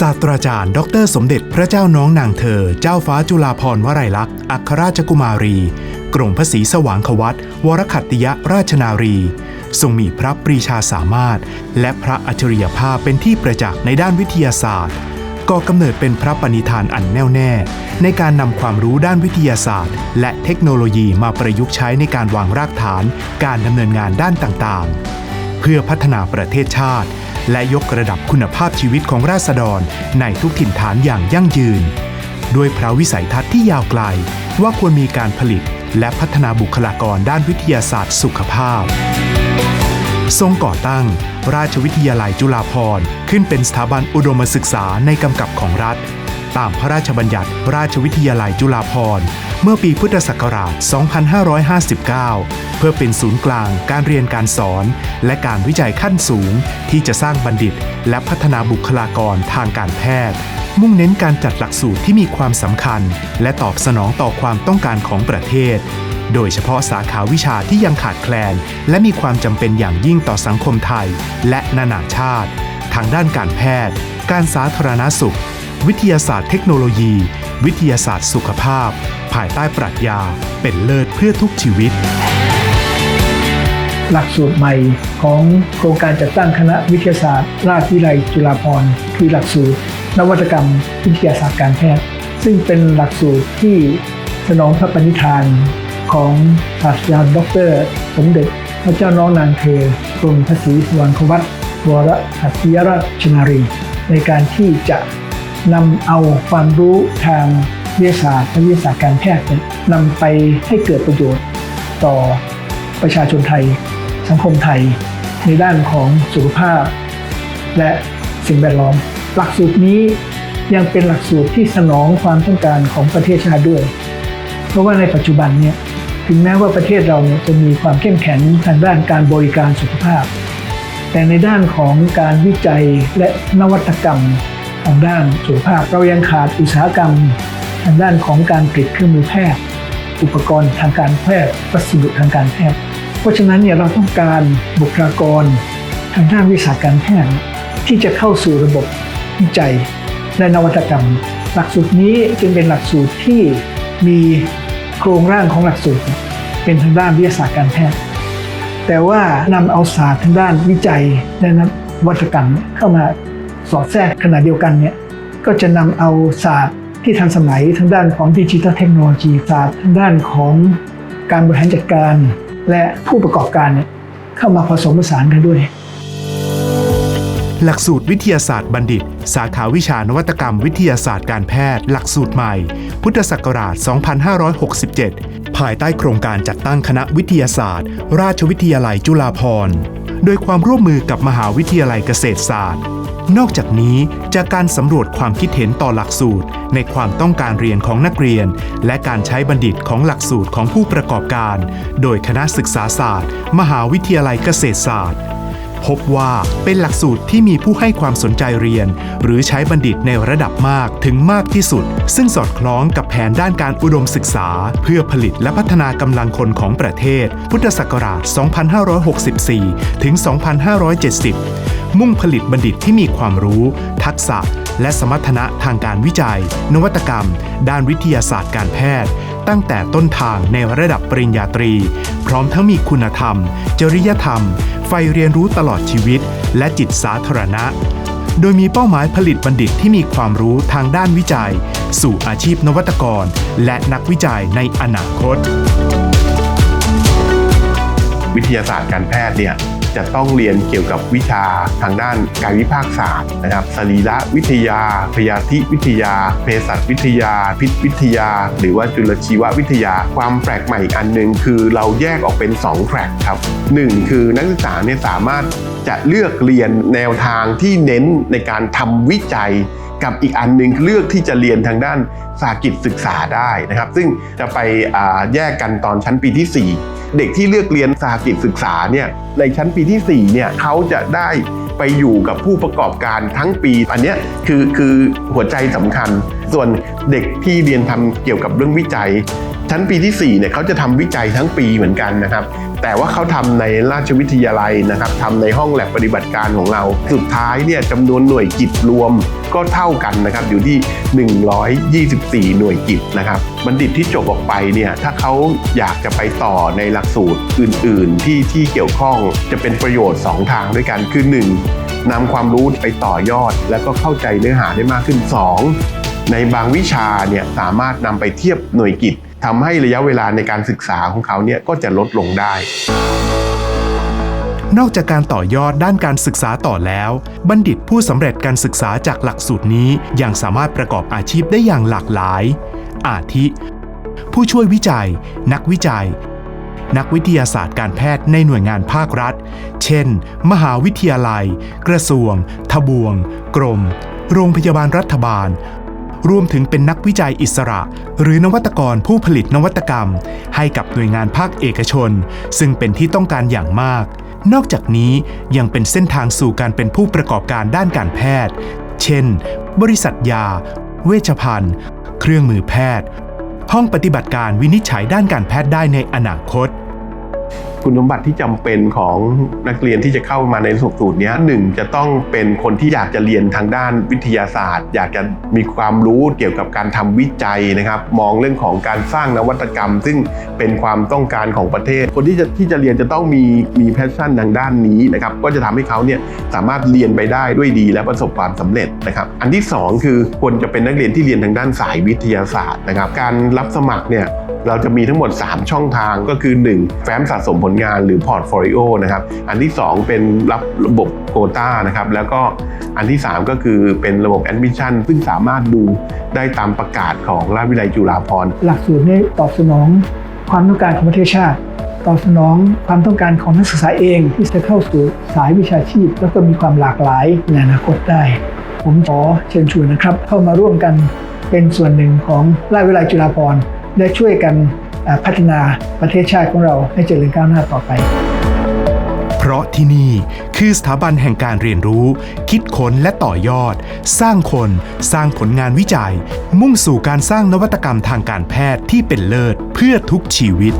ศาสตราจารย์ ดร สมเด็จพระเจ้าน้องนางเธอ เจ้าฟ้าจุฬาภรณ์วลัยลักษณ์อัครราชกุมารี กรมพระศรีสว่างควัตวรขัตติยราชนารี ทรงมีพระปรีชาสามารถ และพระอัจฉริยภาพเป็นที่ประจักษ์ในด้านวิทยาศาสตร์ก่อกำเนิดเป็นพระปณิธานอันแน่วแน่ ในการนำความรู้ด้านวิทยาศาสตร์ และเทคโนโลยีมาประยุกต์ใช้ในการวางรากฐาน การดำเนินงานด้านต่างๆ เพื่อพัฒนาประเทศชาติ และยกระดับคุณภาพชีวิตของราษฎรในทุกถิ่นฐานอย่างยั่งยืน ด้วยพระวิสัยทัศน์ที่ยาวไกลว่าควรมีการผลิตและพัฒนาบุคลากรด้านวิทยาศาสตร์สุขภาพ ทรงก่อตั้ง ราชวิทยาลัยจุฬาภรณ์ ขึ้นเป็นสถาบันอุดมศึกษาในกำกับของรัฐ ตามพระราชบัญญัติราชวิทยาลัยจุฬาภรณ์ เมื่อปีพุทธศักราช 2559 เพื่อเป็นศูนย์กลางการเรียนการสอน และการวิจัยขั้นสูง ที่จะสร้างบัณฑิต และพัฒนาบุคลากรทางการแพทย์ มุ่งเน้นการจัดหลักสูตรที่มีความสำคัญ และตอบสนองต่อความต้องการของประเทศโดยเฉพาะสาขาวิชาที่ยังขาดแคลน และมีความจำเป็นอย่างยิ่งต่อสังคมไทย และนานาชาติ ทางด้านการแพทย์ การสาธารณสุข วิทยาศาสตร์เทคโนโลยี วิทยาศาสตร์สุขภาพ ภายใต้ปรัชญาเป็นเลิศเพื่อทุกชีวิต หลักสูตรใหม่ของโครงการจัดตั้งคณะวิทยาศาสตร์ ราชวิทยาลัยจุฬาภรณ์คือหลักสูตร นวัตกรรม วิทยาศาสตร์การแพทย์ ซึ่งเป็นหลักสูตรที่สนองพระปณิธานของศาสตราจารย์ดร สมเด็จ พระเจ้าน้องนางเธอกรมพระศรีสว่างควัตวรหัตยราชนารี ในการที่จะ นำเอาความรู้ทางวิทยาศาสตร์และวิทยาศาสตร์การแพทย์เนี่ยนำไปให้เกิดประโยชน์ต่อประชาชนไทย สังคมไทย ในด้านของสุขภาพ และสิ่งแวดล้อม หลักสูตรนี้ยังเป็นหลักสูตรที่สนองความต้องการของประเทศชาติด้วย เพราะว่าในปัจจุบันเนี่ยถึงแม้ว่าประเทศเราเนี่ยจะมีความเข้มแข็งทางด้านการบริการสุขภาพ แต่ในด้านของการวิจัยและนวัตกรรม ทางด้านสุขภาพเรายังขาดอุตสาหกรรม ทางด้านของการผลิตเครื่องมือแพทย์ อุปกรณ์ทางการแพทย์วัสดุทางการแพทย์ เพราะฉะนั้นเนี่ยเราต้องการบุคลากร ทางด้านวิชาการแพทย์ ที่จะเข้าสู่ระบบวิจัยและนวัตกรรม หลักสูตรนี้จึงเป็นหลักสูตรที่มีโครงร่างของหลักสูตร เป็นทางด้านวิทยาศาสตร์การแพทย์ แต่ว่านำเอาศาสตร์ทางด้านวิจัยและนวัตกรรมเข้ามา สอดแทรกขณะเดียวกันเนี่ยก็จะนำเอาศาสตร์ที่ทันสมัยทางด้านของดิจิทัลเทคโนโลยีศาสตร์ทางด้านของการบริหารจัดการ และผู้ประกอบการเนี่ยเข้ามาผสมผสานกันด้วย หลักสูตรวิทยาศาสตร์บัณฑิต สาขาวิชานวัตกรรมวิทยาศาสตร์การแพทย์ หลักสูตรใหม่ พุทธศักราช 2567 ภายใต้โครงการจัดตั้งคณะวิทยาศาสตร์ ราชวิทยาลัยจุฬาภรณ์ โดยความร่วมมือกับมหาวิทยาลัยเกษตรศาสตร์ นอกจากนี้จากการสำรวจความคิดเห็นต่อหลักสูตร ในความต้องการเรียนของนักเรียน และการใช้บัณฑิตของหลักสูตรของผู้ประกอบการ โดยคณะศึกษาศาสตร์ มหาวิทยาลัยเกษตรศาสตร์ พบว่าเป็นหลักสูตรที่มีผู้ให้ความสนใจเรียน หรือใช้บัณฑิตในระดับมากถึงมากที่สุด ซึ่งสอดคล้องกับแผนด้านการอุดมศึกษา เพื่อผลิตและพัฒนากำลังคนของประเทศ พุทธศักราช 2564 ถึง 2570มุ่งผลิตบัณฑิตที่มีความรู้ ทักษะ และสมรรถนะทางการวิจัย นวัตกรรม ด้านวิทยาศาสตร์การแพทย์ ตั้งแต่ต้นทางในระดับปริญญาตรี พร้อมทั้งมีคุณธรรม จริยธรรม ไฟเรียนรู้ตลอดชีวิต และจิตสาธารณะ โดยมีเป้าหมายผลิตบัณฑิตที่มีความรู้ทางด้านวิจัย สู่อาชีพนวัตกร และนักวิจัยในอนาคต วิทยาศาสตร์การแพทย์เนี่ย จะต้องเรียนเกี่ยวกับวิชาทางด้านกายวิภาคศาสตร์นะครับสรีระวิทยา พยาธิวิทยา เภสัชวิทยา พิษวิทยา หรือว่าจุลชีววิทยา ความแปลกใหม่อีกอันหนึ่งคือเราแยกออกเป็น 2แทร็กครับหนึ่งคือนักศึกษาเนี่ยสามารถจะเลือกเรียนแนวทางที่เน้นในการทำวิจัย กับอีกอันหนึ่งเลือกที่จะเรียนทางด้านสากิจศึกษาได้นะครับ ซึ่งจะไปแยกกันตอนชั้นปีที่ 4 เด็กที่เลือกเรียนสากิจศึกษาเนี่ยในชั้นปีที่4เนี่ยเขาจะได้ไปอยู่กับผู้ประกอบการทั้งปี อันนี้คือคือหัวใจสำคัญ ส่วนเด็กที่เรียนทำเกี่ยวกับเรื่องวิจัย ชั้นปีที่ 4 เนี่ยเขาจะทำวิจัยทั้งปีเหมือนกันนะครับ แต่ว่าเขาทำในราชวิทยาลัยนะครับทำในห้องแลบปฏิบัติการของเรา สุดท้ายเนี่ยจำนวนหน่วยกิจรวมก็เท่ากันนะครับอยู่ที่ 124 หน่วยกิจนะครับบัณฑิตที่จบออกไปเนี่ยถ้าเขาอยากจะไปต่อในหลักสูตรอื่น ๆ ที่ที่เกี่ยวข้องจะเป็นประโยชน์ 2 ทางด้วยกันคือ 1. นำความรู้ไปต่อยอด แล้วก็เข้าใจเนื้อหาได้มากขึ้น 2. ในบางวิชาเนี่ยสามารถนำไปเทียบหน่วยกิจ ทำให้ระยะเวลาในการศึกษาของเขาเนี่ยก็จะลดลงได้ นอกจากการต่อยอดด้านการศึกษาต่อแล้ว บัณฑิตผู้สำเร็จการศึกษาจากหลักสูตรนี้ยังสามารถประกอบอาชีพได้อย่างหลากหลาย อาทิ ผู้ช่วยวิจัย นักวิจัย นักวิทยาศาสตร์การแพทย์ในหน่วยงานภาครัฐ เช่น มหาวิทยาลัย กระทรวง ทบวง กรม โรงพยาบาลรัฐบาล รวมถึงเป็นนักวิจัยอิสระ หรือนวัตกรผู้ผลิตนวัตกรรม ให้กับหน่วยงานภาคเอกชน ซึ่งเป็นที่ต้องการอย่างมาก นอกจากนี้ยังเป็นเส้นทางสู่การเป็นผู้ประกอบการด้านการแพทย์ เช่น บริษัทยา เวชภัณฑ์ เครื่องมือแพทย์ ห้องปฏิบัติการวินิจฉัยด้านการแพทย์ได้ในอนาคต คุณสมบัติที่จำเป็นของนักเรียนที่จะเข้ามาในหลักสูตรนี้หนึ่งจะต้องเป็นคนที่อยากจะเรียนทางด้านวิทยาศาสตร์ อยากจะมีความรู้เกี่ยวกับการทำวิจัยนะครับ มองเรื่องของการสร้างนวัตกรรม ซึ่งเป็นความต้องการของประเทศ คนที่จะที่จะเรียนจะต้องมีมีแพชชั่นทางด้านนี้นะครับก็จะทำให้เขาเนี่ยสามารถเรียนไปได้ด้วยดีและประสบความสำเร็จนะครับ อันที่สองคือควรจะเป็นนักเรียนที่เรียนทางด้านสายวิทยาศาสตร์นะครับ การรับสมัครเนี่ย เราจะมีทั้งหมด 3 ช่องทางก็คือ 1 แฟ้มสะสมผลงานหรือพอร์ตโฟลิโอนะครับ อันที่ 2 เป็นรับระบบโคต้านะครับ แล้วก็อันที่ 3 ก็คือเป็นระบบแอดมิชชั่นซึ่งสามารถดูได้ตามประกาศของราชวิทยาลัยจุฬาภรณ์หลักสูตรนี้ตอบสนองความต้องการของประเทศชาติตอบสนองความต้องการของนักศึกษาเองที่จะเข้าสู่สายวิชาชีพ แล้วก็มีความหลากหลายในอนาคตได้ ผมขอเชิญชวนนะครับ เข้ามาร่วมกันเป็นส่วนหนึ่งของราชวิทยาลัยจุฬาภรณ์ และช่วยกันพัฒนาประเทศชาติของเราให้เจริญก้าวหน้าต่อไปเพราะที่นี่คือสถาบันแห่งการเรียนรู้ คิดค้นและต่อยอด สร้างคน สร้างผลงานวิจัย มุ่งสู่การสร้างนวัตกรรมทางการแพทย์ที่เป็นเลิศเพื่อทุกชีวิต